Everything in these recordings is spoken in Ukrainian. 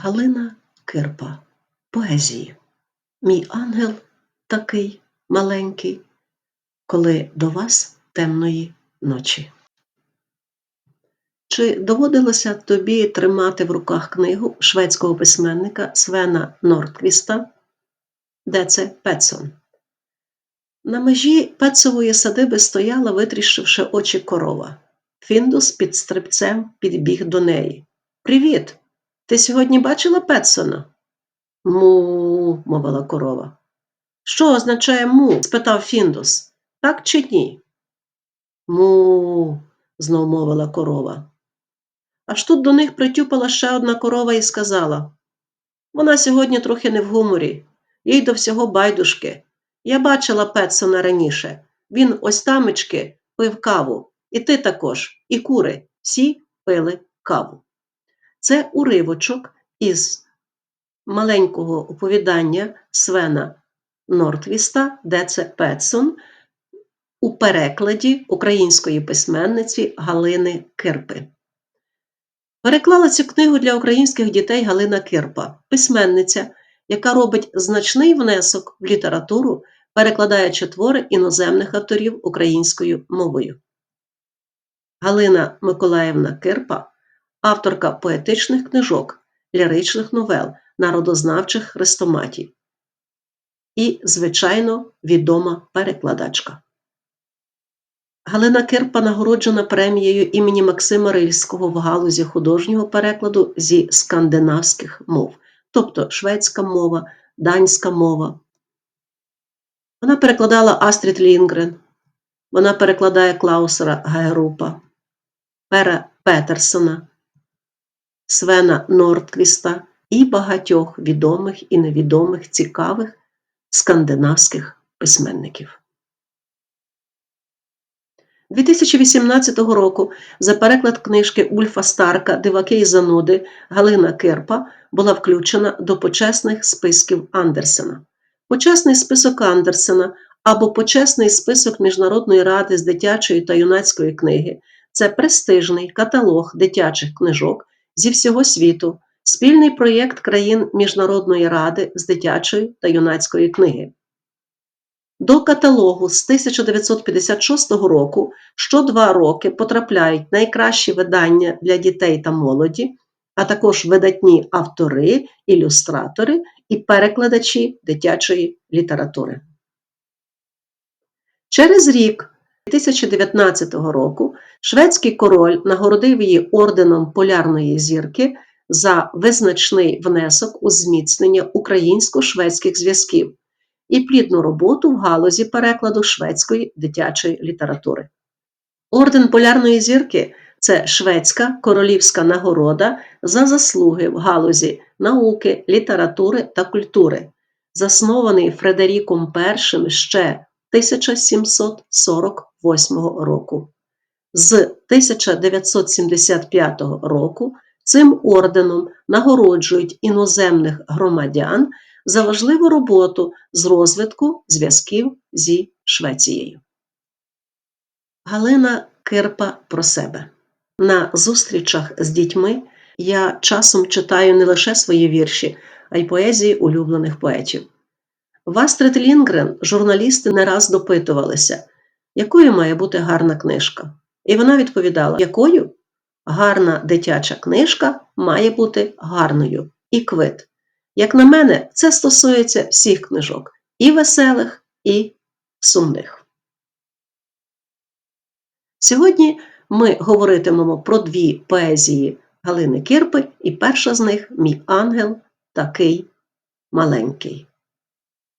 Галина Кирпа. Поезії. Мій ангел такий маленький, коли до вас темної ночі. Чи доводилося тобі тримати в руках книгу шведського письменника Свена Нордквіста Де це Петсон? На межі Петсової садиби стояла, витріщивши очі корова. Фіндус під стрибцем підбіг до неї. Привіт! Ти сьогодні бачила Петсона? Му, мовила корова. Що означає му? спитав Фіндус. Так чи ні? Му, знов мовила корова. Аж тут до них притюпала ще одна корова і сказала вона сьогодні трохи не в гуморі, їй до всього байдужки. Я бачила Петсона раніше. Він ось тамечки пив каву. І ти також, і кури, всі пили каву. Це уривочок із маленького оповідання Свена Нортвіста Деце Петсон у перекладі української письменниці Галини Кирпи. Переклала цю книгу для українських дітей Галина Кирпа, письменниця, яка робить значний внесок в літературу, перекладаючи твори іноземних авторів українською мовою. Галина Миколаївна Кирпа авторка поетичних книжок, ліричних новел, народознавчих хрестоматій і, звичайно, відома перекладачка. Галина Кирпа нагороджена премією імені Максима Рильського в галузі художнього перекладу зі скандинавських мов, тобто шведська мова, данська мова. Вона перекладала Астрід Лінгрен, вона перекладає Клаусера Гайрупа, Пера Петерсона, Свена Нордквіста і багатьох відомих і невідомих цікавих скандинавських письменників. 2018 року за переклад книжки Ульфа Старка Диваки і зануди Галина Кирпа була включена до почесних списків Андерсена. Почесний список Андерсена або почесний список Міжнародної ради з дитячої та юнацької книги це престижний каталог дитячих книжок зі всього світу, спільний проєкт країн Міжнародної ради з дитячої та юнацької книги. До каталогу з 1956 року що два роки потрапляють найкращі видання для дітей та молоді, а також видатні автори, ілюстратори і перекладачі дитячої літератури. Через рік 2019 року шведський король нагородив її орденом Полярної зірки за визначний внесок у зміцнення українсько-шведських зв'язків і плідну роботу в галузі перекладу шведської дитячої літератури. Орден Полярної зірки це шведська королівська нагорода за заслуги в галузі науки, літератури та культури, заснований Фредеріком І ще 1748 року. З 1975 року цим орденом нагороджують іноземних громадян за важливу роботу з розвитку зв'язків зі Швецією. Галина Кирпа про себе. На зустрічах з дітьми я часом читаю не лише свої вірші, а й поезії улюблених поетів. В Астрид Лінгрен журналісти не раз допитувалися, якою має бути гарна книжка. І вона відповідала, якою гарна дитяча книжка має бути гарною і квит. Як на мене, це стосується всіх книжок і веселих, і сумних. Сьогодні ми говоритимемо про дві поезії Галини Кирпи, і перша з них Мій ангел такий маленький.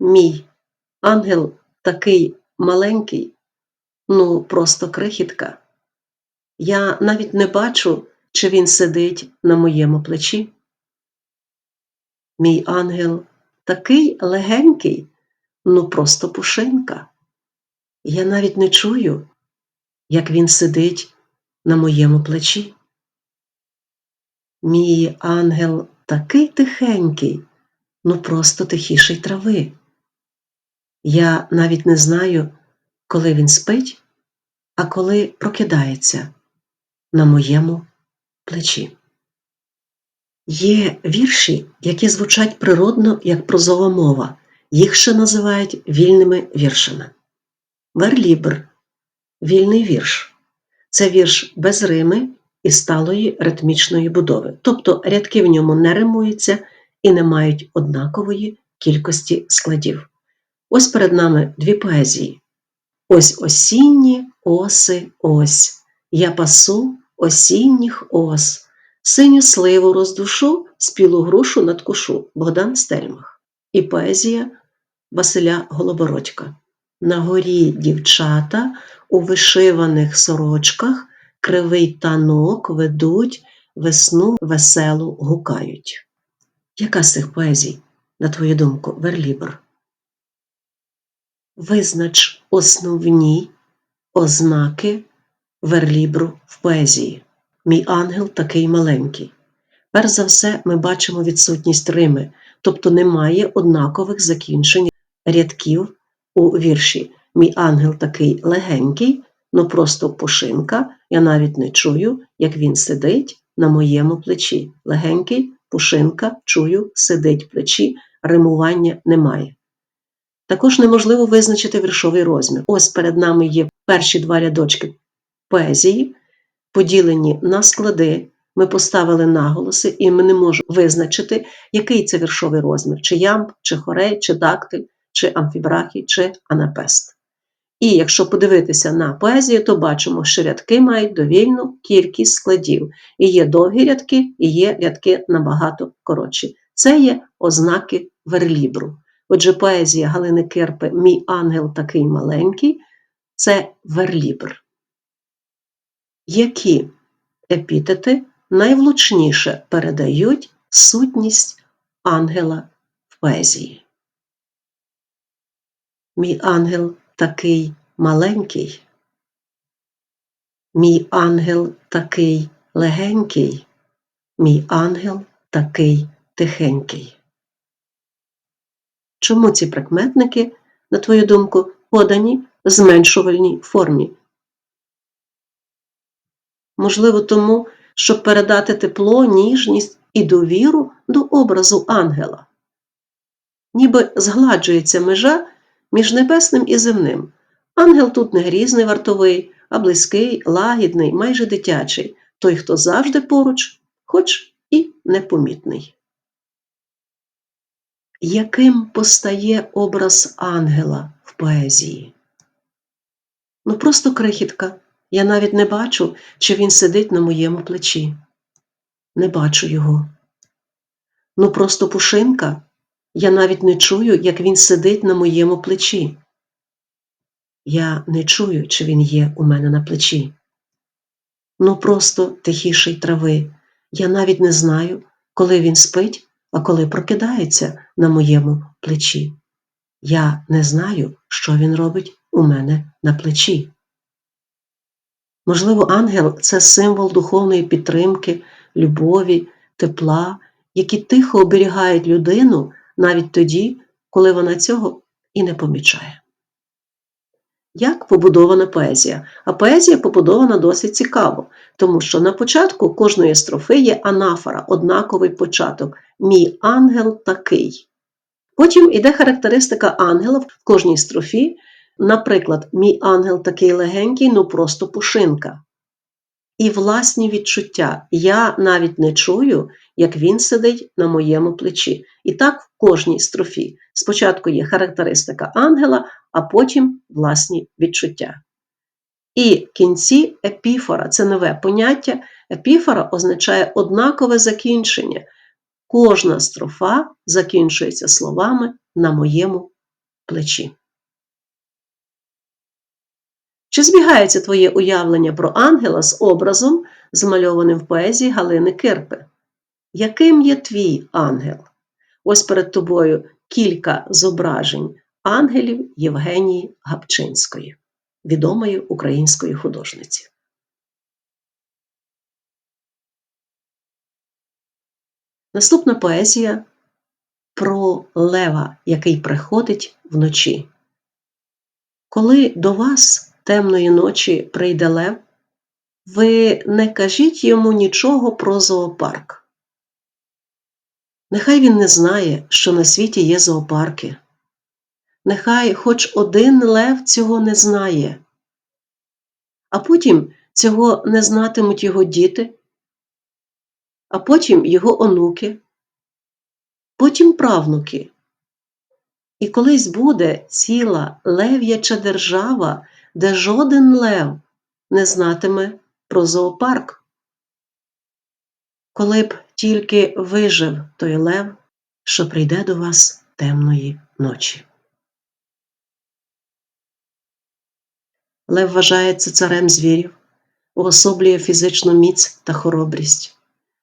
Мій ангел такий маленький, ну просто крихітка. Я навіть не бачу, чи він сидить на моєму плечі. Мій ангел такий легенький, ну просто пушинка. Я навіть не чую, як він сидить на моєму плечі. Мій ангел такий тихенький, ну просто тихіший трави. Я навіть не знаю, коли він спить, а коли прокидається на моєму плечі. Є вірші, які звучать природно як прозова мова. Їх ще називають вільними віршами. Верлібр вільний вірш. Це вірш без рими і сталої ритмічної будови. Тобто рядки в ньому не римуються і не мають однакової кількості складів. Ось перед нами дві поезії. Ось осінні оси ось. Я пасу осінніх ос. Синю сливу роздушу, спілу грушу надкушу Богдан Стельмах. І поезія Василя Голобородька. На горі дівчата у вишиваних сорочках кривий танок ведуть, весну веселу гукають. Яка з цих поезій, на твою думку, верлібр? Визнач основні ознаки верлібру в поезії. Мій ангел такий маленький. Перш за все, ми бачимо відсутність рими, тобто немає однакових закінчень рядків у вірші. Мій ангел такий легенький, ну просто пушинка. Я навіть не чую, як він сидить на моєму плечі. Легенький, пушинка, чую, сидить плечі, римування немає. Також неможливо визначити віршовий розмір. Ось перед нами є перші два рядочки поезії, поділені на склади. Ми поставили наголоси, і ми не можемо визначити, який це віршовий розмір: чи ямб, чи хорей, чи дактиль, чи амфібрахій, чи анапест. І якщо подивитися на поезію, то бачимо, що рядки мають довільну кількість складів. І є довгі рядки, і є рядки набагато коротші. Це є ознаки верлібру. Отже, поезія Галини Кирпи Мій ангел такий маленький це верлібр. Які епітети найвлучніше передають сутність ангела в поезії? Мій ангел такий маленький, мій ангел такий легенький, мій ангел такий тихенький. Чому ці прикметники, на твою думку, подані в зменшувальній формі? Можливо, тому, щоб передати тепло, ніжність і довіру до образу ангела. Ніби згладжується межа між небесним і земним. Ангел тут не грізний вартовий, а близький, лагідний, майже дитячий, той, хто завжди поруч, хоч і непомітний. Яким постає образ ангела в поезії? Ну, просто крихітка. Я навіть не бачу, чи він сидить на моєму плечі. Не бачу його. Ну, просто пушинка. Я навіть не чую, як він сидить на моєму плечі. Я не чую, чи він є у мене на плечі. Ну, просто тихіший трави. Я навіть не знаю, коли він спить, а коли прокидається на моєму плечі. Я не знаю, що він робить у мене на плечі. Можливо, ангел це символ духовної підтримки, любові, тепла, які тихо оберігають людину навіть тоді, коли вона цього і не помічає. Як побудована поезія? А поезія побудована досить цікаво, тому що на початку кожної строфи є анафора, однаковий початок. Мій ангел такий. Потім іде характеристика ангела в кожній строфі. Наприклад, мій ангел такий легенький, ну просто пушинка. І власні відчуття. Я навіть не чую, як він сидить на моєму плечі. І так в кожній строфі. Спочатку є характеристика ангела, а потім власні відчуття. І в кінці епіфора це нове поняття. Епіфора означає однакове закінчення. Кожна строфа закінчується словами на моєму плечі. Чи збігається твоє уявлення про ангела з образом, змальованим в поезії Галини Кирпи? Яким є твій ангел? Ось перед тобою кілька зображень ангелів Євгенії Гапчинської, відомої української художниці. Наступна поезія про лева, який приходить вночі. Коли до вас темної ночі прийде лев, ви не кажіть йому нічого про зоопарк. Нехай він не знає, що на світі є зоопарки. Нехай хоч один лев цього не знає, а потім цього не знатимуть його діти, а потім його онуки, потім правнуки. І колись буде ціла лев'яча держава, де жоден лев не знатиме про зоопарк. Коли б тільки вижив той лев, що прийде до вас темної ночі. Лев вважається царем звірів, уособлює фізичну міць та хоробрість.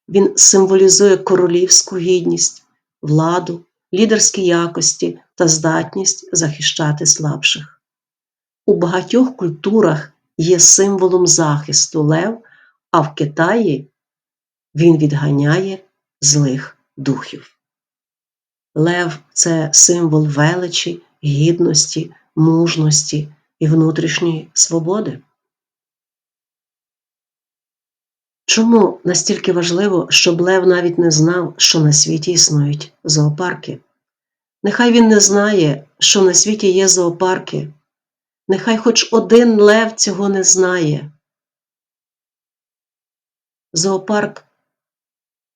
Він символізує королівську гідність, владу, лідерські якості та здатність захищати слабших. У багатьох культурах є символом захисту лев, а в Китаї він відганяє злих духів. Лев це символ величі, гідності, мужності і внутрішньої свободи. Чому настільки важливо, щоб Лев навіть не знав, що на світі існують зоопарки? Нехай він не знає, що на світі є зоопарки. Нехай хоч один лев цього не знає. Зоопарк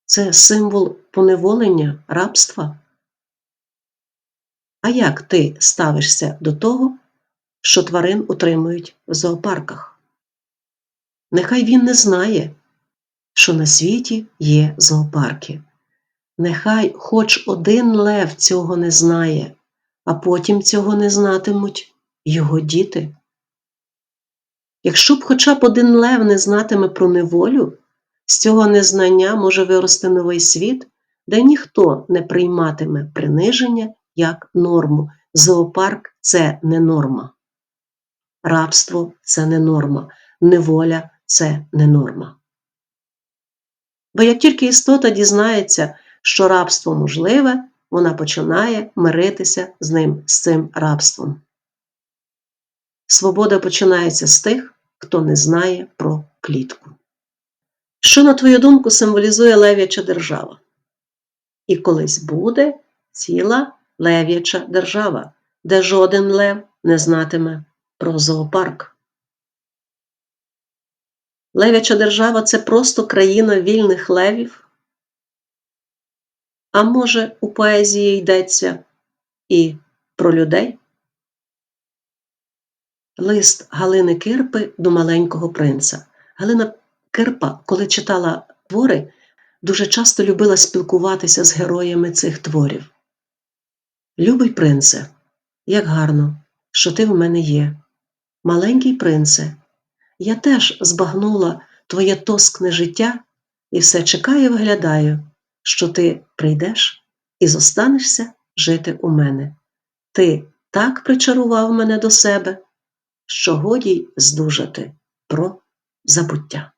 це символ поневолення, рабства. А як ти ставишся до того, що тварин утримують в зоопарках? Нехай він не знає, що на світі є зоопарки. Нехай хоч один лев цього не знає, а потім цього не знатимуть його діти. Якщо б хоча б один лев не знатиме про неволю, з цього незнання може вирости новий світ, де ніхто не прийматиме приниження як норму. Зоопарк це не норма. Рабство це не норма, неволя це не норма. Бо як тільки істота дізнається, що рабство можливе, вона починає миритися з ним, з цим рабством. Свобода починається з тих, хто не знає про клітку. Що, на твою думку, символізує лев'яча держава? І колись буде ціла лев'яча держава, де жоден лев не знатиме про зоопарк. Лев'яча держава це просто країна вільних левів. А може, у поезії йдеться і про людей? Лист Галини Кирпи до маленького принца. Галина Кирпа, коли читала твори, дуже часто любила спілкуватися з героями цих творів. Любий принце, як гарно, що ти в мене є. Маленький принце, я теж збагнула твоє тоскне життя і все чекаю виглядаю, що ти прийдеш і зостанешся жити у мене. Ти так причарував мене до себе, що годі здужати про забуття.